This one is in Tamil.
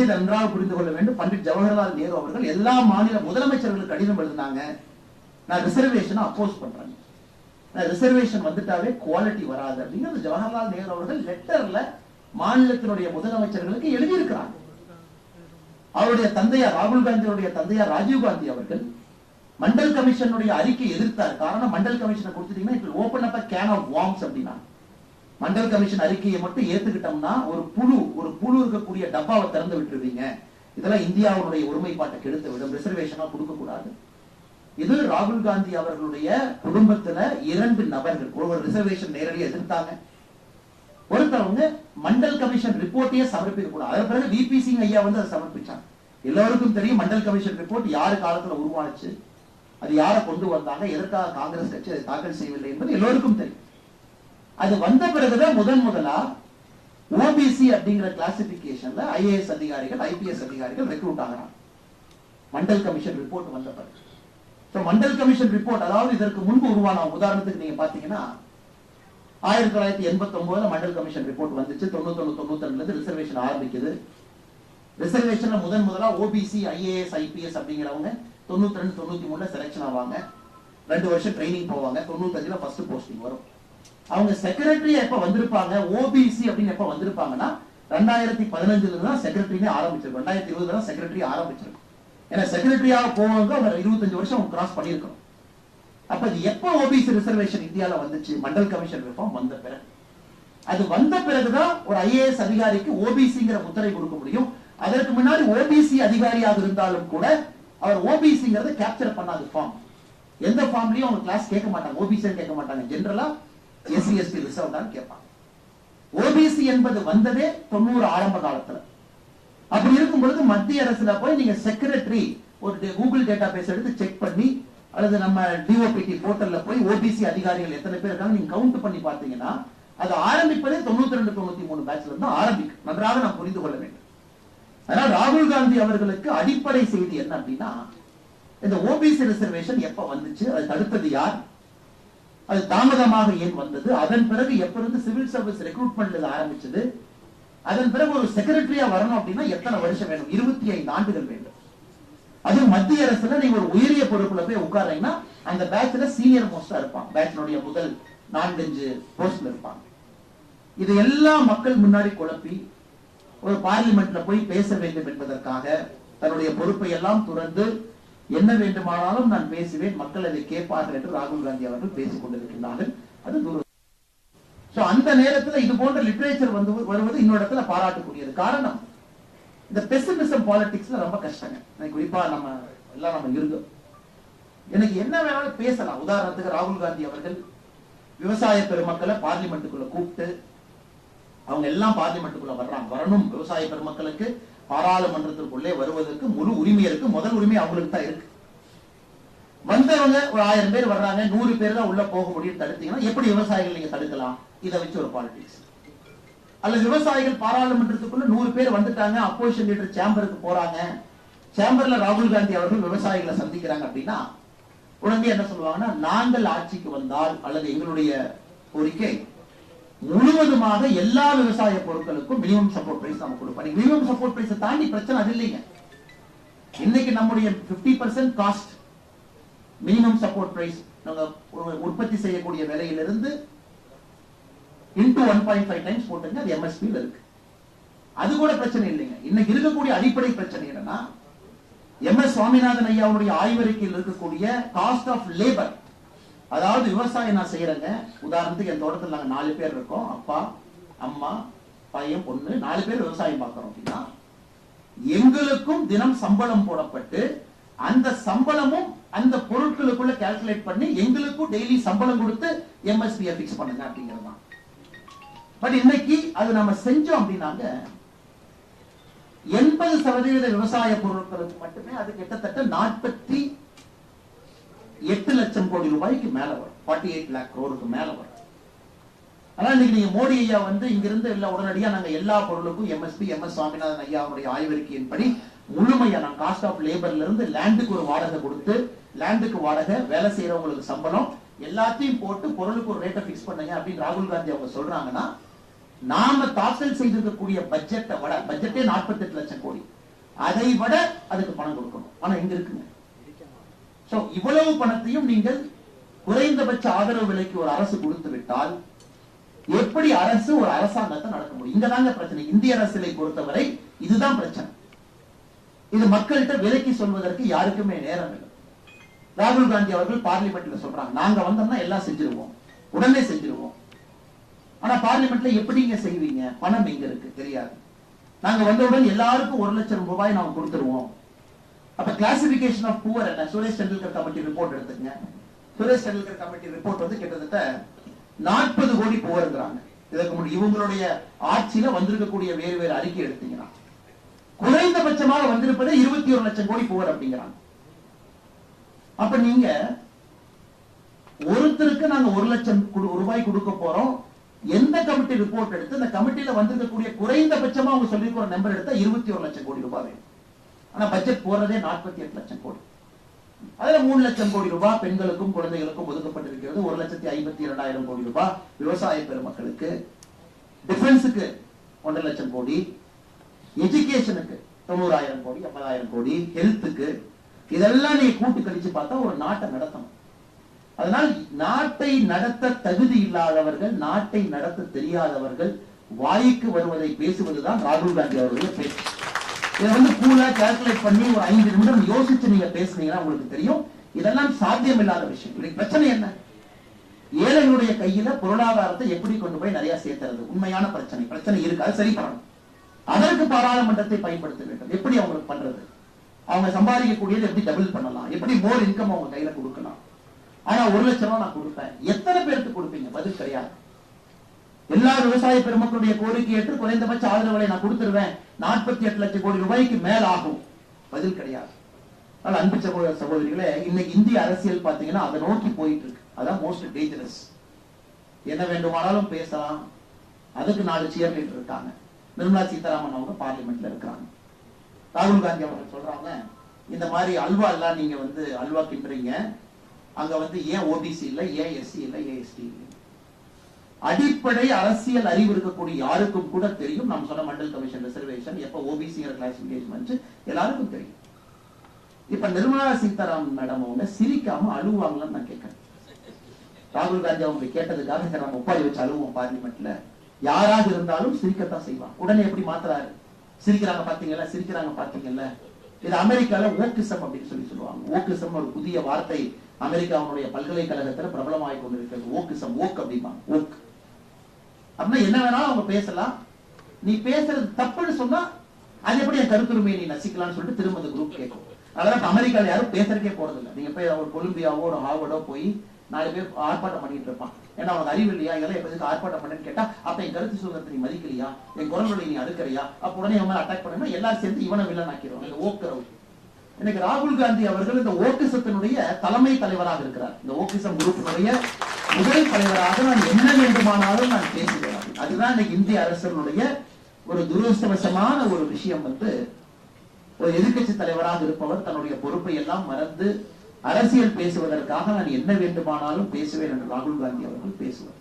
விஷயத்தை நன்றாக புரிந்து கொள்ள வேண்டும். பண்டிட் ஜவஹர்லால் நேரு அவர்கள் எல்லா மாநில முதலமைச்சர்களுக்கு கடிதம் எழுதினாங்க. நான் ரிசர்வேஷனை அப்போஸ் பண்றேன். ரிசர்வேஷன் வந்துட்டாவே குவாலிட்டி வராது அப்படிங்கிறது ஜவஹர்லால் நேரு அவர்கள் லெட்டர்ல மாநிலத்தினுடைய முதலமைச்சர்களுக்கு எழுதியிருக்கிறாங்க. அவருடைய தந்தையார் ராகுல் காந்தியுடைய தந்தையார் ராஜீவ் காந்தி அவர்கள் மண்டல் கமிஷனுடைய அறிக்கை எதிர்த்தார். காரணம் மண்டல் கமிஷனை கொடுத்துட்டீங்கன்னா it open up can of worms அப்படின்னா மண்டல் கமிஷன் அறிக்கையை மட்டும் ஏத்துக்கிட்டோம்னா ஒரு புழு ஒரு புழு இருக்கக்கூடிய டப்பாவை திறந்து விட்டுருவீங்க. இதெல்லாம் இந்தியாவுடைய ஒருமைப்பாட்டை கெடுத்து விடும் ரிசர்வேஷனா கொடுக்க கூடாது இது ராகுல் காந்தி அவர்களுடைய குடும்பத்துல இரண்டு நபர்கள் ஒருவர் ரிசர்வேஷன் நேரடியாக எதிர்த்தாங்க. ஒருத்தவங்க மண்டல் கமிஷன் ரிப்போர்ட்டையே சமர்ப்பிக்க கூடாது. அதன் பிறகு விபி சிங் ஐயா வந்து அதை சமர்ப்பிச்சாங்க. எல்லாருக்கும் தெரியும் மண்டல் கமிஷன் ரிப்போர்ட் யாரு காலத்துல உருவானுச்சு அது யாரை கொண்டு வந்தாங்க எதற்காக காங்கிரஸ் கட்சி அதை தாக்கல் செய்யவில்லை என்பது எல்லோருக்கும் தெரியும். அது வந்த பிறகுதான் முதன் முதலா ஓபிசி அப்படிங்கிற கிளாசிபிகேஷன்ல ஐஏஎஸ் அதிகாரிகள் ஐபிஎஸ் அதிகாரிகள் ரெக்ரூட் ஆகிறாங்க. மண்டல் கமிஷன் ரிப்போர்ட் வந்த பிறகு. மண்டல் கமிஷன் ரிப்போர்ட் அதாவது இதற்கு முன்பு உருவான உதாரணத்துக்கு நீங்க பாத்தீங்கன்னா ஆயிரத்தி தொள்ளாயிரத்தி எண்பத்தி ஒன்பதுல மண்டல் கமிஷன் ரிப்போர்ட் வந்துச்சு. தொண்ணூத்தொன்னு தொண்ணூத்தி ரெண்டுல இருந்து ரிசர்வேஷன் ஆரம்பிக்குது. ரிசர்வேஷன்ல முதன் முதலா ஓபிசி ஐஏஎஸ் ஐபிஎஸ் அப்படிங்கிறவங்க தொண்ணூத்தி ரெண்டு தொண்ணூத்தி மூணுல செலக்ஷன் ஆவாங்க. ரெண்டு வருஷம் ட்ரைனிங் போவாங்க. தொண்ணூத்தஞ்சுல ஃபர்ஸ்ட் போஸ்டிங் வரும். அவங்க செக்ரட்டரி எப்ப வந்திருப்பாங்க? ஓபிசி அப்படின்னு எப்ப வந்திருப்பாங்கன்னா ரெண்டாயிரத்தி பதினஞ்சுல தான் செக்ரட்டரினே ஆரம்பிச்சிருக்கும் ரெண்டாயிரத்தி இருபதுல தான் செக்ரட்டரி ஆரம்பிச்சிருக்கும் ஏன்னா செக்ரட்டரியாக போவாங்க அவங்க இருபத்தஞ்சு வருஷம் கிராஸ் பண்ணியிருக்கணும். அப்ப இது எப்ப ஓபிசி ரிசர்வேஷன் இந்தியால வந்துச்சு? மண்டல் கமிஷன் ரிஃபார்ம் வந்த பிறகு. அது வந்த பிறகுதான் ஒரு ஐஏஎஸ் அதிகாரிக்கு ஓபிசிங்கிற முத்திரை கொடுக்க முடியும். அதற்கு முன்னாடி ஓபிசி அதிகாரியாக இருந்தாலும் கூட அவர் ஓபிசிங்கிறத கேப்சர் பண்ணாது ஃபார்ம் எந்த ஃபார்ம்லயும் அவங்க கிளாஸ் கேட்க மாட்டாங்க. ஓபிசி கேட்க மாட்டாங்க. ஜென்ரலா எஸ்சி எஸ்டி ரிசர்வ் தான் கேட்பாங்க. ஓபிசி என்பது வந்ததே தொண்ணூறு ஆரம்ப காலத்துல. அப்படி இருக்கும் பொழுது மத்திய அரசுல போய் நீங்க செக்ரட்டரி ஒரு கூகுள் டேட்டா பேஸ் எடுத்து செக் பண்ணி அல்லது நம்ம டிஓபிடி போர்ட்டல்ல போய் ஓபிசி அதிகாரிகள் எத்தனை பேர் இருக்காங்க நீங்க கவுண்ட் பண்ணி பார்த்தீங்கன்னா அது ஆரம்பிப்பதே தொண்ணூத்தி ரெண்டு தொண்ணூத்தி மூணு பேட்ச்ல இருந்து ஆரம்பிக்கும். நன்றாக நாம் புரிந்து கொள்ள வேண்டும். அதனால் ராகுல் காந்தி அவர்களுக்கு அடிப்படை செய்தி என்ன அப்படின்னா இந்த ஓபிசி ரிசர்வேஷன் எப்ப வந்துச்சு அதை தடுத்தது யார்? அது தாமதமாக ஏன் வந்தது? அதன் பிறகு எப்பொழுது சிவில் சர்வீஸ் ரெக்ரூட்மெண்ட் ஆரம்பிச்சது? அதன் பிறகு ஒரு செக்ரட்டரியா வரணும் அப்படின்னா எத்தனை வருஷம் வேணும்? இருபத்தி ஐந்து ஆண்டுகள் வேண்டும். அது மத்திய அரசுல நீங்க ஒரு உயரிய பொறுப்புல போய் உட்கார்றீங்கன்னா அந்த பேட்ச்ல சீனியர் மோஸ்டா இருப்பான் பேட்சினுடைய முதல் நான்கஞ்சு போஸ்ட்ல இருப்பாங்க. இது எல்லா மக்கள் முன்னாடி குழப்பி ஒரு பார்லிமெண்ட்ல போய் பேச வேண்டும் என்பதற்காக தன்னுடைய பொறுப்பை எல்லாம் துறந்து என்ன வேண்டுமானாலும் நான் பேசுவேன் மக்கள் அதை கேட்பார்கள் என்று ராகுல் காந்தி அவர்கள் பேசிக் கொண்டிருக்கிறார்கள் அது தூரம். சோ அந்த நேரத்துல இது போன்ற லிட்ரேச்சர் வந்து வருவது இன்னொரு இடத்துல பாராட்டக்கூடியது காரணம் இந்த பெசிமிசம் பாலிடிக்ஸ்ல ரொம்ப கஷ்டங்க. எனக்கு குறிப்பா நம்ம எல்லாம் நம்ம இருக்கோம் எனக்கு என்ன வேணாலும் பேசலாம். உதாரணத்துக்கு ராகுல் காந்தி அவர்கள் விவசாய பெருமக்களை பார்லிமெண்ட்டுக்குள்ள கூப்பிட்டு அவங்க எல்லாம் பார்லிமெண்ட்டுக்குள்ள வர்றாங்க. வரணும் விவசாய பெருமக்களுக்கு பாராளுமன்றத்திற்குள்ளே வருவதற்கு முழு உரிமை இருக்கு. முதல் உரிமை அவங்களுக்கு தான் இருக்கு. வந்தவங்க ஒரு ஆயிரம் பேர் வர்றாங்க நூறு பேர் தான் உள்ள போக முடியும் தடுத்தீங்கன்னா எப்படி விவசாயிகள் நீங்க தடுக்கலாம்? இதை வச்சு ஒரு பாலிடிக்ஸ் அல்லது விவசாயிகள் பாராளுமன்றத்துக்குள்ள நூறு பேர் வந்துட்டாங்க அப்போசிஷன் லீடர் சேம்பருக்கு போறாங்க. சேம்பர்ல ராகுல் காந்தி அவர்கள் விவசாயிகளை சந்திக்கிறாங்க அப்படின்னா உடனே என்ன சொல்லுவாங்கன்னா நாங்கள் ஆட்சிக்கு வந்தால் அல்லது எங்களுடைய கோரிக்கை முழுவதுமாக எல்லா விவசாய பொருட்களுக்கும் மினிமம் சப்போர்ட் பிரைஸ் நம்ம கொடுப்போம். மினிமம் சப்போர்ட் பிரைஸ் தாண்டி பிரச்சனை அது இல்லைங்க. இன்னைக்கு நம்முடைய 50% percent cost minimum support price நாங்க உற்பத்தி செய்யக்கூடிய விலையிலிருந்து into one point five times போட்டுங்க அது எம்எஸ்பியில் இருக்கு. அது கூட பிரச்சனை இல்லைங்க. இன்னைக்கு இருக்கக்கூடிய அடிப்படை பிரச்சனை என்னன்னா எம் எஸ் சுவாமிநாதன் ஐயாவுடைய ஆய்வறிக்கையில் இருக்கக்கூடிய காஸ்ட் ஆஃப் லேபர் அதாவது விவசாயம் நான் செய்யறேங்க. உதாரணத்துக்கு என் தோட்டத்தில் நாங்க நாலு பேர் இருக்கோம். அப்பா அம்மா பையன் பொண்ணு நாலு பேர் விவசாயம் பார்க்குறோம் அப்படின்னா எங்களுக்கும் தினம் சம்பளம் போடப்பட்டு அந்த சம்பளமும் அந்த பொருட்களுக்குள்ள கால்குலேட் பண்ணி எங்களுக்கும் டெய்லி சம்பளம் கொடுத்து எம்எஸ்பியை ஃபிக்ஸ் பண்ணுங்க அப்படிங்கிறது தான். பட் இன்னைக்கு அது நம்ம செஞ்சோம் அப்படின்னாங்க எண்பது சதவீத விவசாய பொருட்களுக்கு மட்டுமே அது கிட்டத்தட்ட நாற்பத்தி எட்டு லட்சம் கோடி ரூபாய்க்கு மேல வரும். ஃபார்ட்டி எயிட் லேக் க்ரோருக்கு மேல வரும். ஆனா இன்னைக்கு நீங்க மோடி ஐயா வந்து இங்கிருந்து இல்ல உடனடியா நாங்க எல்லா பொருளுக்கும் எம்எஸ்பி எம் எஸ் சுவாமிநாதன் ஐயாவுடைய ஆய்வறிக்கையின்படி முழுமையா நான் காஸ்ட் ஆஃப் லேபர்ல இருந்து லேண்டுக்கு ஒரு வாடகை கொடுத்து லேண்டுக்கு வாடகை வேலை செய்யறவங்களுக்கு சம்பளம் எல்லாத்தையும் போட்டு பொருளுக்கு ஒரு ரேட்டை பிக்ஸ் பண்ணுங்க அப்படின்னு ராகுல் காந்தி அவங்க சொல்றாங்கன்னா நாம தாக்கல் செய்திருக்கக்கூடிய பட்ஜெட்டை விட பட்ஜெட்டே 48 லட்சம் கோடி. அதை விட அதுக்கு பணம் கொடுக்கணும். ஆனா எங்க இருக்குங்க? இவ்வளவு பணத்தையும் நீங்கள் குறைந்தபட்ச ஆதரவு விலைக்கு ஒரு அரசு கொடுத்து விட்டால் எப்படி அரசு ஒரு அரசாங்கத்தை நடத்த முடியும்? இங்கதாங்க பிரச்சனை. இந்திய அரசியலை பொறுத்தவரை இதுதான் பிரச்சனை. இது மக்கள்கிட்ட விலக்கி சொல்வதற்கு யாருக்குமே நேரம் இல்லை. ராகுல் காந்தி அவர்கள் பார்லிமெண்ட்ல சொல்றாங்க. நாங்க வந்தோம்னா எல்லாம் செஞ்சிருவோம். உடனே செஞ்சிருவோம். ஆனா பார்லிமெண்ட்ல எப்படிங்க செய்வீங்க? பணம் எங்க இருக்கு? தெரியாது. நாங்க வந்தவுடன் எல்லாருக்கும் ஒரு லட்சம் ரூபாய் நாம கொடுத்துருவோம். அப்ப கிளாசிபிகேஷன் ஆஃப் புவர் என்ன? சுரேஷ் டெண்டுல்கர் கமிட்டி ரிப்போர்ட் எடுத்துங்க சுரேஷ் டெண்டுல்கர் கமிட்டி ரிப்போர்ட் வந்து கிட்டத்தட்ட நாற்பது கோடி புவருங்கிறாங்க இதற்கு முன்னாடி இவங்களுடைய ஆட்சியில வந்திருக்கக்கூடிய வேறு வேறு அறிக்கை எடுத்தீங்கன்னா குறைந்தபட்சமாக வந்திருப்பதே இருபத்தி ஒரு லட்சம் கோடி புவர் அப்படிங்கிறாங்க. அப்ப நீங்க ஒருத்தருக்கு நாங்க ஒரு லட்சம் ரூபாய் கொடுக்க போறோம். எந்த கமிட்டி ரிப்போர்ட் எடுத்து இந்த கமிட்டியில வந்திருக்கக்கூடிய குறைந்தபட்சமா அவங்க சொல்லிருக்கிற நம்பர் எடுத்தா இருபத்தி ஒரு லட்சம் கோடி ரூபாய் வேணும். ஆனா பட்ஜெட் போறதே நாற்பத்தி எட்டு லட்சம் கோடி. அதுல மூணு லட்சம் கோடி ரூபாய் பெண்களுக்கும் குழந்தைகளுக்கும் ஒதுக்கப்பட்டிருக்கிறது. ஒரு லட்சத்தி ஐம்பத்தி இரண்டாயிரம் கோடி ரூபாய் விவசாய பெருமக்களுக்கு டிஃபென்ஸுக்கு ஒன்றரை லட்சம் கோடி எஜுகேஷனுக்கு தொண்ணூறாயிரம் கோடி ஐம்பதாயிரம் கோடி ஹெல்த்துக்கு இதெல்லாம் நீ கூட்டு கழிச்சு பார்த்தா ஒரு நாட்டை நடத்தணும். அதனால் நாட்டை நடத்த தகுதி இல்லாதவர்கள் நாட்டை நடத்த தெரியாதவர்கள் வாய்க்கு வருவதை பேசுவதுதான் ராகுல் காந்தி அவர்களுடைய பேச்சு. இதை வந்து கூலா கால்குலேட் பண்ணி ஒரு ஐந்து நிமிடம் யோசிச்சு நீங்க பேசுனீங்கன்னா உங்களுக்கு தெரியும். இதெல்லாம் சாத்தியம் இல்லாத விஷயம். இன்னைக்கு பிரச்சனை என்ன? ஏழைகளுடைய கையில பொருளாதாரத்தை எப்படி கொண்டு போய் நிறைய சேர்த்துறது உண்மையான பிரச்சனை. பிரச்சனை இருக்கு? அது சரி பண்ணணும். அதற்கு பாராளுமன்றத்தை பயன்படுத்த வேண்டும். எப்படி அவங்களுக்கு பண்றது? அவங்க சம்பாதிக்கக்கூடியது எப்படி டபுள் பண்ணலாம்? எப்படி மோர் இன்கம் அவங்க கையில கொடுக்கலாம்? ஆனா ஒரு லட்சம் ரூபாய் நான் கொடுப்பேன். எத்தனை பேருக்கு கொடுப்பீங்க? பதில் கிடையாது. எல்லா விவசாய பெருமக்களுடைய கோரிக்கை ஏற்று குறைந்தபட்ச ஆதரவுகளை நான் கொடுத்துருவேன். நாற்பத்தி எட்டு லட்சம் கோடி ரூபாய்க்கு மேல் ஆகும் பதில் கிடையாது. ஆனால் அன்பு சகோதர சகோதரிகளே இன்னைக்கு இந்திய அரசியல் பாத்தீங்கன்னா அதை நோக்கி போயிட்டு இருக்கு அதான் மோஸ்ட் டேஞ்சரஸ் என்ன வேண்டுமானாலும் பேசலாம். அதுக்கு நாலு சியர் இருக்காங்க. நிர்மலா சீதாராமன் அவங்க பார்லிமெண்ட்ல இருக்காங்க ராகுல் காந்தி அவர்கள் சொல்றாங்க இந்த மாதிரி அல்வா எல்லாம் நீங்க வந்து அல்வா கிண்டுறீங்க. அங்க வந்து ஏன் ஓபிசி இல்லை ஏன் எஸ்சி இல்லை ஏஎஸ்டி இல்லை? அடிப்படை அரசியல் அறிவு இருக்கக்கூடிய யாருக்கும் கூட தெரியும். நம்ம சொன்ன மண்டல் கமிஷன் ரிசர்வேஷன் எப்ப ஓபிசிங்கிற கிளாசிபிகேஷன் வந்து எல்லாருக்கும் தெரியும். இப்ப நிர்மலா சீதாராமன் மேடம் அவங்க சிரிக்காம அழுவாங்களான்னு நான் கேட்கிறேன். ராகுல் காந்தி அவங்க கேட்டதுக்காக இங்க நம்ம ஒப்பாரி வச்சு அழுவோம் பார்லிமெண்ட்ல யாராக இருந்தாலும் சிரிக்கத்தான் செய்வான் உடனே எப்படி மாத்துறாரு? சிரிக்கிறாங்க பாத்தீங்கல்ல? சிரிக்கிறாங்க பாத்தீங்கல்ல? இது அமெரிக்கால ஓக்கிசம் அப்படின்னு சொல்லி சொல்லுவாங்க. ஓக்கிசம் ஒரு புதிய வார்த்தை. அமெரிக்காவுடைய பல்கலைக்கழகத்துல பிரபலமாய் கொண்டிருக்கிறது. ஓக்கிசம் ஓக் அப்படிம்பாங்க. ஓக் அப்படின்னா என்ன வேணாலும் அவங்க பேசலாம். நீ பேசுறது தப்புன்னு சொன்னா அது எப்படி என் கருத்துரிமையை நீ நசிக்கலாம்னு சொல்லிட்டு திரும்ப அந்த குரூப் கேட்கும் அதெல்லாம் இப்ப அமெரிக்கால யாரும் பேசுறதுக்கே போறது இல்ல நீங்க போய் ஒரு கொலம்பியாவோ ஒரு ஹார்வர்டோ போய் நாலு பேர் ஆர்ப்பாட்டம் பண்ணிட்டு இருப்பான். ஏன்னா அவனுக்கு அறிவு இல்லையா? இதெல்லாம் எப்போதுக்கு ஆர்ப்பாட்டம் பண்ணேன்னு கேட்டா அப்ப என் கருத்து சுதந்திரத்தை நீ மதிக்கலையா? என் குரல்களை நீ அறுக்கறியா? அப்ப உடனே இவன் அட்டாக் பண்ணா எல்லாரும் சேர்ந்து இவனை வில்லன் ஆக்கிடுவாங்க இந்த ஓக்கரவு எனக்கு ராகுல் காந்தி அவர்கள் இந்த ஓக்கிசத்தினுடைய தலைமை தலைவராக இருக்கிறார். இந்த ஓக்கிசம் குரூப்பினுடைய முதல் தலைவராக நான் என்ன வேண்டுமானாலும் நான் பேசுகிறேன் அதுதான் இன்னைக்கு இந்திய அரசனுடைய ஒரு துரதிருஷ்டவசமான ஒரு விஷயம் வந்து ஒரு எதிர்க்கட்சி தலைவராக இருப்பவர் தன்னுடைய பொறுப்பை எல்லாம் மறந்து அரசியல் பேசுவதற்காக நான் என்ன வேண்டுமானாலும் பேசுவேன் என்று ராகுல் காந்தி அவர்கள் பேசுவார்.